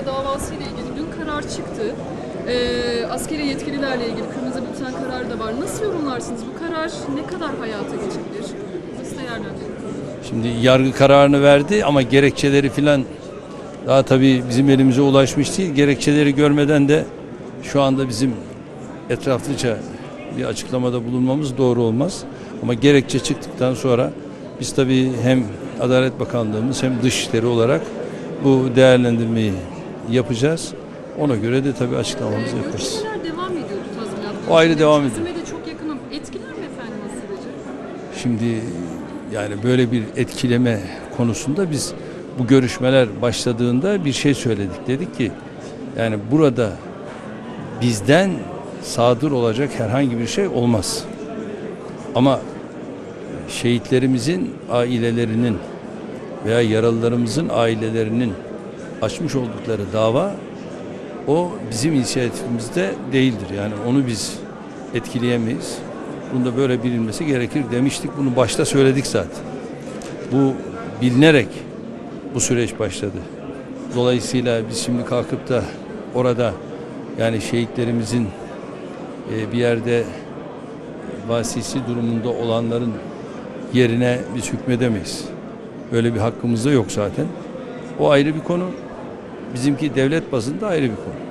Ankara davası ile ilgili dün karar çıktı. Ee, askeri yetkililerle ilgili kırmızı bülten kararı da var. Nasıl yorumlarsınız? Bu karar ne kadar hayata geçebilir? Nasıl değerlendiriyorsunuz? Şimdi yargı kararını verdi ama gerekçeleri filan daha tabii bizim elimize ulaşmış değil. Gerekçeleri görmeden de şu anda bizim etraflıca bir açıklamada bulunmamız doğru olmaz. Ama gerekçe çıktıktan sonra biz tabii hem Adalet Bakanlığımız hem Dışişleri olarak bu değerlendirmeyi yapacağız. Ona göre de tabii açıklamamızı yaparız. Görüşmeler devam ediyordu tazminat. O ayrı devam ediyor. Çözüme de çok yakınım. Etkiler mi efendim o süreci? Şimdi yani böyle bir etkileme konusunda biz bu görüşmeler başladığında bir şey söyledik. Dedik ki yani burada bizden sadır olacak herhangi bir şey olmaz. Ama şehitlerimizin ailelerinin veya yaralılarımızın ailelerinin açmış oldukları dava o bizim inisiyatifimizde değildir. Yani onu biz etkileyemeyiz. Bunda böyle bilinmesi gerekir demiştik. Bunu başta söyledik zaten. Bu bilinerek bu süreç başladı. Dolayısıyla biz şimdi kalkıp da orada yani şehitlerimizin e, bir yerde vasisi durumunda olanların yerine biz hükmedemeyiz. Böyle bir hakkımız da yok zaten. O ayrı bir konu. Bizimki devlet bazında ayrı bir konu.